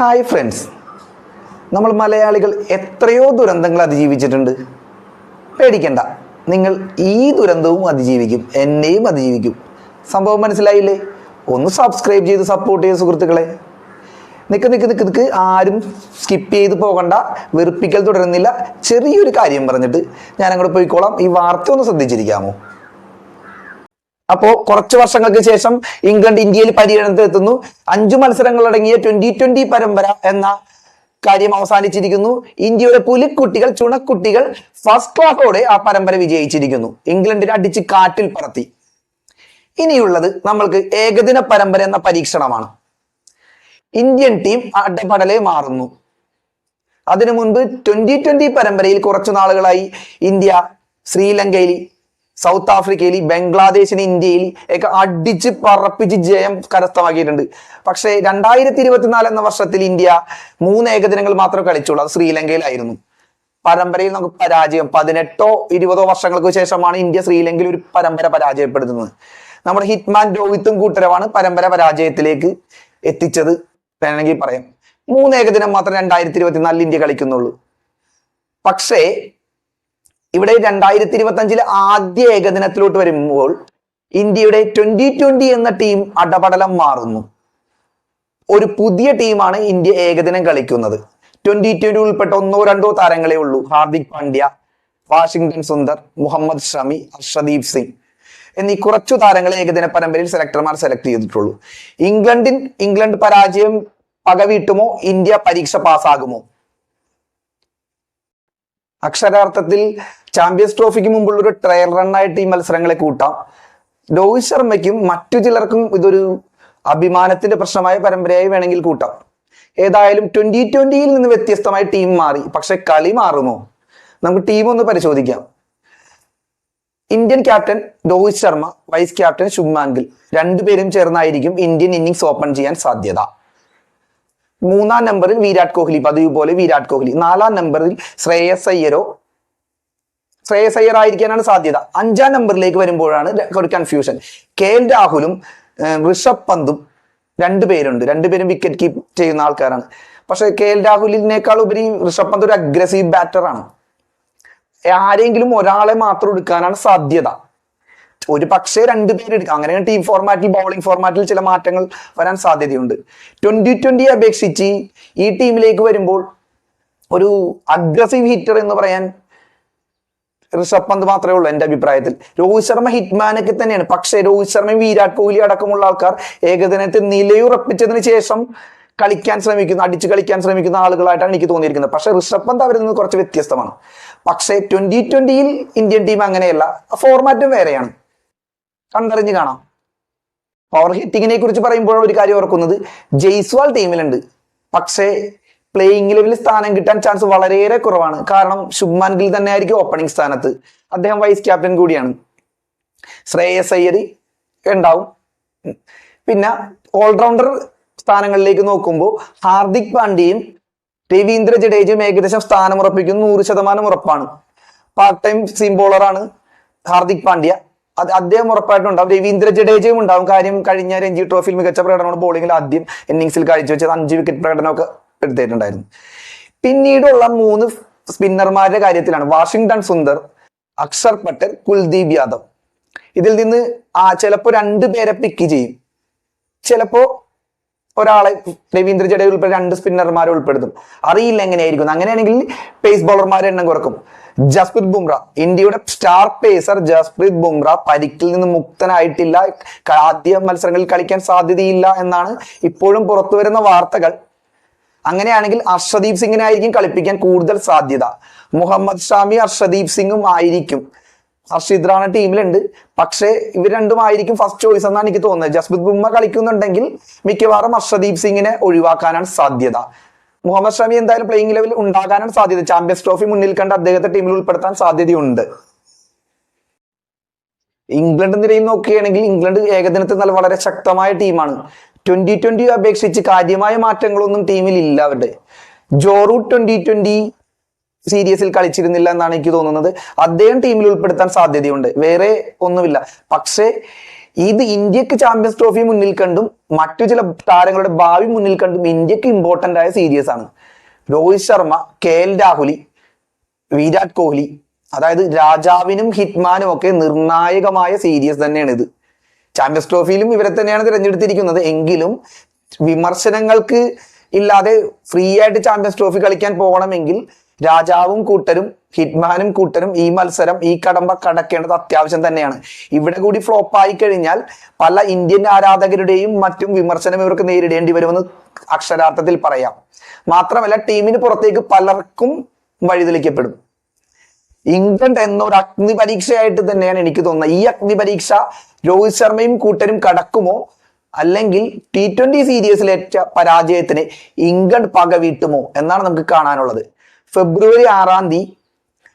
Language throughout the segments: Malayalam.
ഹായ് ഫ്രണ്ട്സ് നമ്മൾ മലയാളികൾ എത്രയോ ദുരന്തങ്ങൾ അതിജീവിച്ചിട്ടുണ്ട്. പേടിക്കണ്ട. നിങ്ങൾ ഈ ദുരന്തവും അതിജീവിക്കും. എന്നെയും അതിജീവിക്കും. സംഭവം മനസ്സിലായില്ലേ? ഒന്ന് സബ്സ്ക്രൈബ് ചെയ്ത് സപ്പോർട്ട് ചെയ്ത സുഹൃത്തുക്കളെ. നിൽക്ക് നിൽക്ക് നിൽക്ക് നിൽക്ക് ആരും സ്കിപ്പ് ചെയ്ത് പോകണ്ട. വെറുപ്പിക്കൽ തുടരുന്നില്ല. ചെറിയൊരു കാര്യം പറഞ്ഞിട്ട് ഞാനങ്ങോട്ട് പോയിക്കോളാം. ഈ വാർത്ത ഒന്ന് ശ്രദ്ധിച്ചിരിക്കാമോ? അപ്പോ കുറച്ച് വർഷങ്ങൾക്ക് ശേഷം ഇംഗ്ലണ്ട് ഇന്ത്യയിൽ പര്യടനത്തിൽ എത്തുന്നു അഞ്ചു മത്സരങ്ങളടങ്ങിയ ട്വന്റി ട്വന്റി പരമ്പര എന്ന കാര്യം അവസാനിച്ചിരിക്കുന്നു. ഇന്ത്യയുടെ പുലിക്കുട്ടികൾ ചുണക്കുട്ടികൾ ഫസ്റ്റ് ക്ലാസോടെ ആ പരമ്പര വിജയിച്ചിരിക്കുന്നു. ഇംഗ്ലണ്ടിനെ അടിച്ച് കാറ്റിൽ പറത്തി. ഇനിയുള്ളത് നമ്മൾക്ക് ഏകദിന പരമ്പര എന്ന പരീക്ഷണമാണ്. ഇന്ത്യൻ ടീം അടപടലെ മാറുന്നു. അതിനു മുൻപ് ട്വന്റി ട്വന്റി പരമ്പരയിൽ കുറച്ചു നാളുകളായി ഇന്ത്യ ശ്രീലങ്കയിൽ സൗത്ത് ആഫ്രിക്കയിൽ ബംഗ്ലാദേശിന് ഇന്ത്യയിൽ ഒക്കെ അടിച്ച് പറപ്പിച്ച് ജയം കരസ്ഥമാക്കിയിട്ടുണ്ട്. പക്ഷേ രണ്ടായിരത്തി ഇരുപത്തിനാല് എന്ന വർഷത്തിൽ ഇന്ത്യ മൂന്ന് ഏകദിനങ്ങൾ മാത്രമേ കളിച്ചുള്ളൂ. അത് ശ്രീലങ്കയിലായിരുന്നു. പരമ്പരയിൽ നമുക്ക് പരാജയം. പതിനെട്ടോ ഇരുപതോ വർഷങ്ങൾക്ക് ശേഷമാണ് ഇന്ത്യ ശ്രീലങ്കയിൽ ഒരു പരമ്പര പരാജയപ്പെടുത്തുന്നത് നമ്മുടെ ഹിറ്റ്മാൻ രോഹിത്തും കൂട്ടരവാണ് പരമ്പര പരാജയത്തിലേക്ക് എത്തിച്ചത്. വേണമെങ്കിൽ പറയാം. മൂന്ന് ഏകദിനം മാത്രം രണ്ടായിരത്തി ഇരുപത്തിനാലിൽ ഇന്ത്യ കളിക്കുന്നുള്ളൂ. പക്ഷേ ഇവിടെ രണ്ടായിരത്തി ഇരുപത്തി അഞ്ചിലെ ആദ്യ ഏകദിനത്തിലോട്ട് വരുമ്പോൾ ഇന്ത്യയുടെ ട്വന്റി ട്വന്റി എന്ന ടീം അടപടലം മാറുന്നു. ഒരു പുതിയ ടീമാണ് ഇന്ത്യ ഏകദിനം കളിക്കുന്നത്. ട്വന്റി ട്വന്റി ഉൾപ്പെട്ട ഒന്നോ രണ്ടോ താരങ്ങളെ ഉള്ളൂ. ഹാർദിക് പാണ്ഡ്യ വാഷിംഗ്ടൺ സുന്ദർ മുഹമ്മദ് ഷമി അർഷദീപ് സിംഗ് എന്നീ കുറച്ചു താരങ്ങളെ ഏകദിന പരമ്പരയിൽ സെലക്ടർമാർ സെലക്ട് ചെയ്തിട്ടുള്ളൂ. ഇംഗ്ലണ്ടിൻ ഇംഗ്ലണ്ട് പരാജയം പകവീട്ടുമോ? ഇന്ത്യ പരീക്ഷ പാസ്സാകുമോ അക്ഷരാർത്ഥത്തിൽ ചാമ്പ്യൻസ് ട്രോഫിക്ക് മുമ്പുള്ള ഒരു ട്രയൽ റണ്ണായിട്ട് ഈ മത്സരങ്ങളെ കൂട്ടാം. രോഹിത് ശർമ്മയ്ക്കും മറ്റു ചിലർക്കും ഇതൊരു അഭിമാനത്തിന്റെ പ്രശ്നമായ പരമ്പരയായി വേണമെങ്കിൽ കൂട്ടാം. ഏതായാലും ട്വന്റി ട്വന്റിയിൽ നിന്ന് വ്യത്യസ്തമായ ടീം മാറി. പക്ഷെ കളി മാറുമോ? നമുക്ക് ടീം ഒന്ന് പരിശോധിക്കാം. Indian captain Rohit Sharma vice captain Shubman രണ്ടുപേരും ചേർന്നായിരിക്കും ഇന്ത്യൻ ഇന്നിങ്സ് ഓപ്പൺ ചെയ്യാൻ സാധ്യത. മൂന്നാം നമ്പറിൽ വിരാട് കോഹ്ലി പതിവ് പോലെ വിരാട് കോഹ്ലി. നാലാം നമ്പറിൽ ശ്രേയസ് അയ്യരോ ശ്രേയസ് അയ്യർ ആയിരിക്കാനാണ് സാധ്യത. അഞ്ചാം നമ്പറിലേക്ക് വരുമ്പോഴാണ് ഒരു കൺഫ്യൂഷൻ കെ എൽ രാഹുലും ഋഷഭ് പന്തും രണ്ടുപേരുണ്ട് രണ്ടുപേരും വിക്കറ്റ് കീപ്പ് ചെയ്യുന്ന ആൾക്കാരാണ്. പക്ഷെ കെ എൽ രാഹുലിനേക്കാൾ ഉപരി ഋഷഭ് പന്ത് ഒരു അഗ്രസീവ് ബാറ്ററാണ് ആരെങ്കിലും ഒരാളെ മാത്രം എടുക്കാനാണ് സാധ്യത. ഒരു പക്ഷേ രണ്ടുപേര് എടുക്കാം അങ്ങനെ ടീം ഫോർമാറ്റിൽ ബൗളിംഗ് ഫോർമാറ്റിൽ ചില മാറ്റങ്ങൾ വരാൻ സാധ്യതയുണ്ട്. ട്വന്റി ട്വന്റി അപേക്ഷിച്ച് ഈ ടീമിലേക്ക് വരുമ്പോൾ ഒരു അഗ്രസീവ് ഹിറ്റർ എന്ന് പറയാൻ ഋഷഭ് പന്ത് മാത്രമേ ഉള്ളൂ എന്റെ അഭിപ്രായത്തിൽ. രോഹിത് ശർമ്മ ഹിറ്റ്മാനൊക്കെ തന്നെയാണ്. പക്ഷേ രോഹിത് ശർമ്മയും വിരാട് കോഹ്ലി അടക്കമുള്ള ആൾക്കാർ ഏകദിനത്തിൽ നിലയുറപ്പിച്ചതിന് ശേഷം കളിക്കാൻ ശ്രമിക്കുന്ന അടിച്ചു കളിക്കാൻ ശ്രമിക്കുന്ന ആളുകളായിട്ടാണ് എനിക്ക് തോന്നിയിരിക്കുന്നത്. പക്ഷേ ഋഷഭ് പന്ത് അവരിൽ നിന്ന് കുറച്ച് വ്യത്യസ്തമാണ്. പക്ഷേ ട്വന്റി ട്വന്റിയിൽ ഇന്ത്യൻ ടീം അങ്ങനെയല്ല. ഫോർമാറ്റും വേറെയാണ്. കണ്ടറിഞ്ഞ് കാണാം. പവർ ഹിറ്റിങ്ങിനെ കുറിച്ച് പറയുമ്പോൾ ഒരു കാര്യം ഓർക്കുന്നത്. ജയ്സ്വാൾ ടീമിലുണ്ട് പക്ഷേ പ്ലേയിങ് ലെവലിൽ സ്ഥാനം കിട്ടാൻ ചാൻസ് വളരെയേറെ കുറവാണ്. കാരണം ശുഭ്മാൻ ഗിൽ തന്നെ ആയിരിക്കും ഓപ്പണിംഗ് സ്ഥാനത്ത്. അദ്ദേഹം വൈസ് ക്യാപ്റ്റൻ കൂടിയാണ്. ശ്രേയസ് അയ്യർ ഉണ്ടാവും. പിന്നെ ഓൾറൗണ്ടർ സ്ഥാനങ്ങളിലേക്ക് നോക്കുമ്പോൾ ഹാർദിക് പാണ്ഡ്യയും രവീന്ദ്ര ജഡേജയും ഏകദേശം സ്ഥാനം ഉറപ്പിക്കുന്നു. നൂറ് ശതമാനം ഉറപ്പാണ്. പാർട്ട് ടൈം സീം ബോളറാണ് ഹാർദിക് പാണ്ഡ്യ. അത് അദ്ദേഹം ഉറപ്പായിട്ടും ഉണ്ടാവും രവീന്ദ്ര ജഡേജയും ഉണ്ടാവും. കാര്യം കഴിഞ്ഞ രഞ്ജി ട്രോഫിയിൽ മികച്ച പ്രകടനമാണ് ബോളിംഗിൽ ആദ്യം ഇന്നിങ്സിൽ കാഴ്ചവെച്ചത്. അഞ്ച് വിക്കറ്റ് പ്രകടനമൊക്കെ എടുത്തിട്ടുണ്ടായിരുന്നു. പിന്നീടുള്ള മൂന്ന് സ്പിന്നർമാരുടെ കാര്യത്തിലാണ് വാഷിങ്ടൺ സുന്ദർ അക്ഷർ പട്ടേൽ കുൽദീപ് യാദവ്. ഇതിൽ നിന്ന് ആ ചിലപ്പോൾ രണ്ട് പേരെ പിക്ക് ചെയ്യും. ചിലപ്പോ ഒരാളെ രവീന്ദ്ര ജഡേജ ഉൾപ്പെടെ രണ്ട് സ്പിന്നർമാരെ ഉൾപ്പെടുത്തും. അറിയില്ല എങ്ങനെയായിരിക്കും. അങ്ങനെയാണെങ്കിൽ പേസ് ബൗളർമാരെ എണ്ണം കുറക്കും. ജസ്പ്രീത് ബുംറ. ഇന്ത്യയുടെ സ്റ്റാർ പേസർ ജസ്പ്രീത് ബുംറ പരിക്കിൽ നിന്ന് മുക്തനായിട്ടില്ല. ആദ്യ മത്സരങ്ങളിൽ കളിക്കാൻ സാധ്യതയില്ല എന്നാണ് ഇപ്പോഴും പുറത്തു വരുന്ന വാർത്തകൾ. അങ്ങനെയാണെങ്കിൽ അർഷദീപ് സിംഗിനായിരിക്കും കളിപ്പിക്കാൻ കൂടുതൽ സാധ്യത. മുഹമ്മദ് ഷാമി അർഷദീപ് സിംഗും ആയിരിക്കും. ഹർഷിദ് റാണ ടീമിലുണ്ട്. പക്ഷേ ഇവർ രണ്ടും ആയിരിക്കും ഫസ്റ്റ് ചോയ്സ് എന്നാണ് എനിക്ക് തോന്നുന്നത്. ജസ്പ്രീത് ബുമ്മ കളിക്കുന്നുണ്ടെങ്കിൽ മിക്കവാറും അർഷദീപ് സിംഗിനെ ഒഴിവാക്കാനാണ് സാധ്യത. മുഹമ്മദ് ഷമി എന്തായാലും പ്ലേയിങ് ലെവൽ ഉണ്ടാകാനാണ് സാധ്യത. ചാമ്പ്യൻസ് ട്രോഫി മുന്നിൽ കണ്ട് അദ്ദേഹത്തെ ടീമിൽ ഉൾപ്പെടുത്താൻ സാധ്യതയുണ്ട്. ഇംഗ്ലണ്ട് നിരയിൽ നോക്കുകയാണെങ്കിൽ ഇംഗ്ലണ്ട് ഏകദിനത്തിൽ നല്ല വളരെ ശക്തമായ ടീമാണ് ട്വന്റി ട്വന്റി അപേക്ഷിച്ച് കാര്യമായ മാറ്റങ്ങളൊന്നും ടീമിൽ ഇല്ല അവരുടെ ജോറു ട്വന്റി ട്വന്റി സീരീസിൽ കളിച്ചിരുന്നില്ല എന്നാണ് എനിക്ക് തോന്നുന്നത്. അദ്ദേഹം ടീമിൽ ഉൾപ്പെടുത്താൻ സാധ്യതയുണ്ട്. വേറെ ഒന്നുമില്ല. പക്ഷേ ഇത് ഇന്ത്യയ്ക്ക് ചാമ്പ്യൻസ് ട്രോഫി മുന്നിൽ കണ്ടും മറ്റു ചില താരങ്ങളുടെ ഭാവി മുന്നിൽ കണ്ടും ഇന്ത്യയ്ക്ക് ഇമ്പോർട്ടന്റ് ആയ സീരീസ് ആണ്. രോഹിത് ശർമ്മ കെ എൽ രാഹുലി വിരാട് കോഹ്ലി അതായത് രാജാവിനും ഹിറ്റ്മാനും ഒക്കെ നിർണായകമായ സീരീസ് തന്നെയാണ് ഇത് ചാമ്പ്യൻസ് ട്രോഫിയിലും ഇവരെ തന്നെയാണ് തിരഞ്ഞെടുത്തിരിക്കുന്നത്. എങ്കിലും വിമർശനങ്ങൾക്ക് ഇല്ലാതെ ഫ്രീ ആയിട്ട് ചാമ്പ്യൻസ് ട്രോഫി കളിക്കാൻ പോകണമെങ്കിൽ രാജാവും കൂട്ടരും ഹിറ്റ്മാനും കൂട്ടരും ഈ മത്സരം ഈ കടമ്പ കടക്കേണ്ടത് അത്യാവശ്യം തന്നെയാണ്. ഇവിടെ കൂടി ഫ്ലോപ്പ് ആയി കഴിഞ്ഞാൽ പല ഇന്ത്യൻ ആരാധകരുടെയും മറ്റും വിമർശനം ഇവർക്ക് നേരിടേണ്ടി വരുമെന്ന് അക്ഷരാർത്ഥത്തിൽ പറയാം. മാത്രമല്ല ടീമിന് പുറത്തേക്ക് പലർക്കും വഴിതെളിക്കപ്പെടും. ഇംഗ്ലണ്ട് എന്നൊരു അഗ്നി പരീക്ഷയായിട്ട് തന്നെയാണ് എനിക്ക് തോന്നുന്നത്. ഈ അഗ്നി പരീക്ഷ രോഹിത് ശർമ്മയും കൂട്ടരും കടക്കുമോ? അല്ലെങ്കിൽ ടി ട്വന്റി സീരീസിലേറ്റ പരാജയത്തിന് ഇംഗ്ലണ്ട് പക വീട്ടുമോ എന്നാണ് നമുക്ക് കാണാനുള്ളത്. ഫെബ്രുവരി ആറാം തീയതി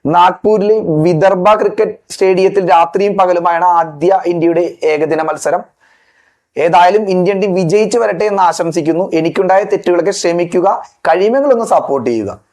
നാഗ്പൂരിലെ വിദർഭ ക്രിക്കറ്റ് സ്റ്റേഡിയത്തിൽ രാത്രിയും പകലുമായാണ് ആദ്യ ഇന്ത്യയുടെ ഏകദിന മത്സരം. ഏതായാലും ഇന്ത്യൻ ടീം വിജയിച്ചു വരട്ടെ എന്ന് ആശംസിക്കുന്നു. എനിക്കുണ്ടായ തെറ്റുകളൊക്കെ ക്ഷമിക്കുക. കഴിയുമെങ്കിൽ ഒന്ന് സപ്പോർട്ട് ചെയ്യുക.